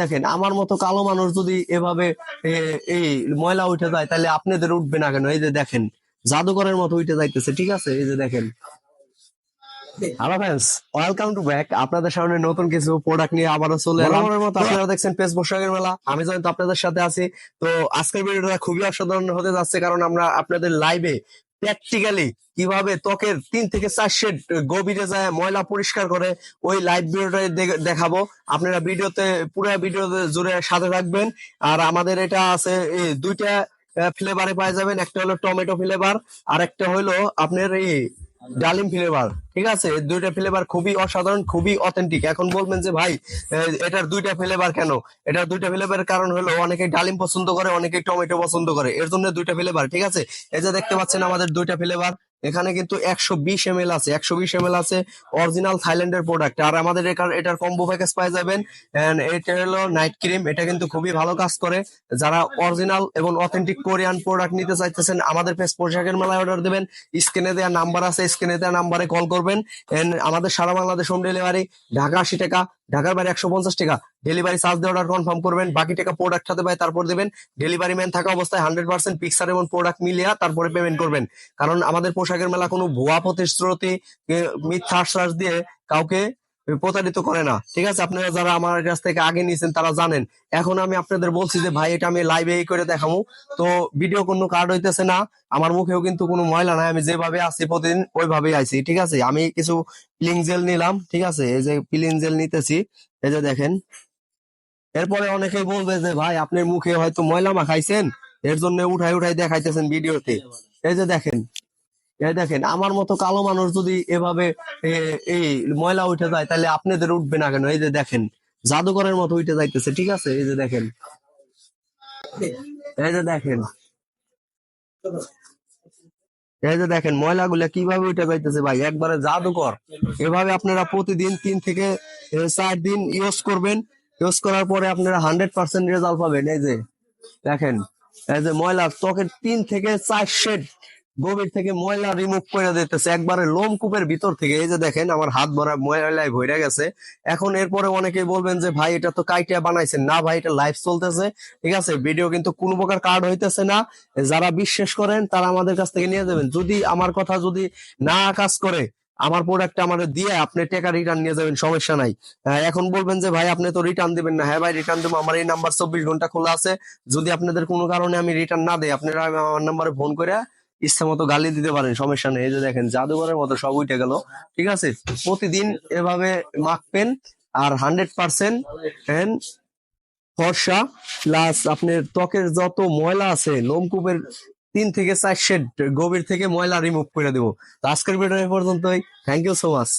দেখেন আমার মতো কালো মানুষ যদি এভাবে এই ময়লা উঠে যায় তাহলে আপনাদের উঠবে না কেন? এই যে দেখেন জাদুকরের মতো উঠে যাইতেছে ঠিক আছে? এই যে দেখেন। Hello friends welcome to back আপনাদের সামনে নতুন কিছু প্রোডাক্ট নিয়ে আবারও চলে এলাম। মতো। আপনারা দেখছেন পেস পোশাকের মেলা আমি আপনাদের সাথে আছি। তো আজকের ভিডিওটা খুবই অসাধারণ হতে যাচ্ছে কারণ আমরা আপনাদের লাইভে প্র্যাকটিক্যালি কীভাবে ত্বকের তিন থেকে চার শেড গভীরে যায়, ময়লা পরিষ্কার করে, ওই লাইভ ভিডিওটা দেখাবো। আপনারা ভিডিওতে, পুরো ভিডিওতে জুড়ে সাথে রাখবেন আর আমাদের এটা আছে দুইটা ফ্লেভারে পাওয়া যাবেন। একটা হলো টমেটো ফ্লেভার আর একটা হলো আপনার এই ডালিম ফ্লেভার ঠিক আছে? দুইটা ফ্লেভার খুবই অসাধারণ, খুবই অথেন্টিক এখন বলবেন যে, ভাই এটার দুইটা ফ্লেভার কেন? এটার দুইটা ফ্লেভারের কারণ হলো অনেকে ডালিম পছন্দ করে অনেকে টমেটো পছন্দ করে। এর জন্য দুইটা ফ্লেভার ঠিক আছে? এই যে দেখতে পাচ্ছেন আমাদের দুইটা ফ্লেভার এখানে কিন্তু একশো বিশ এম আছে, একশো বিশ এম আছে অরিজিনাল থাইল্যান্ডের প্রোডাক্ট আর আমাদের এটার কম্বো প্যাকেজ পাই যাবেন। এটা হলো নাইট ক্রিম এটা কিন্তু খুবই ভালো কাজ করে। যারা অরিজিনাল এবং অথেন্টিক কোরিয়ান প্রোডাক্ট নিতে চাইতেছেন, আমাদের পেজ পোশাকের মেলায় অর্ডার দেবেন। স্ক্রিনে দেওয়া নাম্বার আছে, স্ক্রিনে দেওয়া নাম্বারে কল করবেন। আমাদের সারা বাংলাদেশ হোম ডেলিভারি ঢাকা আশি টাকা ঢাকার বাইরে একশো পঞ্চাশ টাকা। ডেলিভারি চার্জ দিয়ে অর্ডার কনফার্ম করবেন। বাকি টাকা প্রোডাক্ট হাতে পায় তারপর দেবেন। ডেলিভারি ম্যান থাকা অবস্থায় হান্ড্রেড পার্সেন্ট পিকচার এবং প্রোডাক্ট মিলিয়ে তারপরে পেমেন্ট করবেন। কারণ আমাদের পোশাকের মেলা কোনো ভুয়া প্রতিশ্রুতি মিথ্যা আশ্বাস দিয়ে কাউকে প্রতারিত করে না, ঠিক আছে? আপনারা যারা আমার কাছ থেকে আগে নিয়েছেন, তারা জানেন। এখন আমি আপনাদের বলছি যে, ভাই, এটা আমি লাইভে করে দেখাবো। তো ভিডিও কোনো কার্ড হইতেছে না, আমার মুখেও কিন্তু কোনো ময়লা নাই, আমি যেভাবে আছি প্রতিদিন, ওইভাবেই আছি ঠিক আছে? আমি কিছু পিলিং জেল নিলাম, ঠিক আছে? এই যে পিলিং জেল নিতেছি, এই যে দেখেন। এরপরে অনেকেই বলবে যে, ভাই, আপনার মুখে হয়তো ময়লা মাখাইছেন? এর জন্য উঠাই উঠাই দেখাইতেছেন ভিডিওতে এই যে দেখেন দেখেন, আমার মতো কালো মানুষ যদি এভাবে এই ময়লা উঠে যায়, তাহলে আপনাদের উঠবে না কেন? এই যে দেখেন, জাদুঘরের মতো উঠে যাইতেছে, ঠিক আছে? এই যে দেখেন। এই যে দেখেন। এই যে দেখেন, ময়লাগুলা কীভাবে উঠে যাইতেছে ভাই? একবারে জাদুকর এভাবে আপনারা প্রতিদিন তিন থেকে চার দিন ইউজ করবেন। ইউজ করার পরে আপনারা হান্ড্রেড পার্সেন্ট রেজাল্ট পাবেন। এই যে দেখেন, এই যে ময়লা ত্বকের তিন থেকে চার শেড গভীর থেকে ময়লা রিমুভ করে দিতেছে। একবারে লোমকূপের ভিতর থেকে, এই যে দেখেন আমার হাত ভরা ময়লায় ভরে গেছে। এখন এরপরে অনেকেই বলবেন যে, ভাই, এটা তো কাইটিয়া বানাইছেন। না, ভাই, এটা লাইভ চলতেছে। ঠিক আছে ভিডিও কিন্তু কোনো প্রকার কার্ড হইতেছে না। যারা বিশ্বাস করেন, তারা আমাদের কাছ থেকে নিয়ে যাবেন। যদি আমার কথা যদি না কাজ করে, আমার প্রোডাক্ট আমাদের দিয়ে আপনি টাকা রিটার্ন নিয়ে যাবেন, সমস্যা নাই। এখন বলবেন যে, ভাই, আপনি তো রিটার্ন দিবেন না। হ্যাঁ ভাই রিটার্ন দেবো। আমার এই নাম্বার চব্বিশ ঘণ্টা খোলা আছে। যদি আপনাদের কোনো কারণে আমি রিটার্ন না দিই, আপনারা আমার নাম্বারে ফোন করে ইচ্ছা মতো গালি দিতে পারেন, সমস্যা নেই। এই যে দেখেন, জাদুঘরের মতো সব উঠে গেল, ঠিক আছে? প্রতিদিন এভাবে মাখবেন আর হান্ড্রেড পার্সেন্ট ফর্সা, প্লাস আপনার ত্বকের যত ময়লা আছে, লোমকূপের তিন থেকে চার শেড গভীর থেকে ময়লা রিমুভ করে দেবো। আজকের ভিডিও পর্যন্তই। Thank you so much